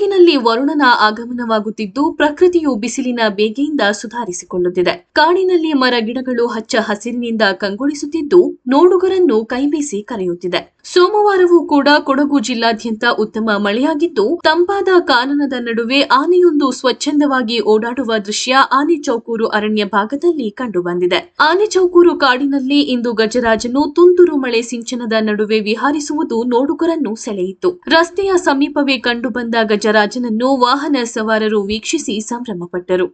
ಕಾಡಿನಲ್ಲಿ ವರುಣನ ಆಗಮನವಾಗುತ್ತಿದ್ದು, ಪ್ರಕೃತಿಯು ಬಿಸಿಲಿನ ಬೇಗೆಯಿಂದ ಸುಧಾರಿಸಿಕೊಳ್ಳುತ್ತಿದೆ. ಕಾಡಿನಲ್ಲಿ ಮರ ಗಿಡಗಳು ಹಚ್ಚ ಹಸಿರಿನಿಂದ ಕಂಗೊಳಿಸುತ್ತಿದ್ದು, ನೋಡುಗರನ್ನು ಕೈಬೀಸಿ ಕರೆಯುತ್ತಿದೆ. ಸೋಮವಾರವೂ ಕೂಡ ಕೊಡಗು ಜಿಲ್ಲಾದ್ಯಂತ ಉತ್ತಮ ಮಳೆಯಾಗಿದ್ದು, ತಂಪಾದ ಕಾನನದ ನಡುವೆ ಆನೆಯೊಂದು ಸ್ವಚ್ಛಂದವಾಗಿ ಓಡಾಡುವ ದೃಶ್ಯ ಆನೆ ಚೌಕೂರು ಅರಣ್ಯ ಭಾಗದಲ್ಲಿ ಕಂಡುಬಂದಿದೆ. ಆನೆ ಚೌಕೂರು ಕಾಡಿನಲ್ಲಿ ಇಂದು ಗಜರಾಜನು ತುಂತುರು ಮಳೆ ಸಿಂಚನದ ನಡುವೆ ವಿಹಾರಿಸುವುದು ನೋಡುಗರನ್ನು ಸೆಳೆಯಿತು. ರಸ್ತೆಯ ಸಮೀಪವೇ ಕಂಡುಬಂದ ಗಜರಾಜನನ್ನು ವಾಹನ ಸವಾರರು ವೀಕ್ಷಿಸಿ ಸಂಭ್ರಮಪಟ್ಟರು.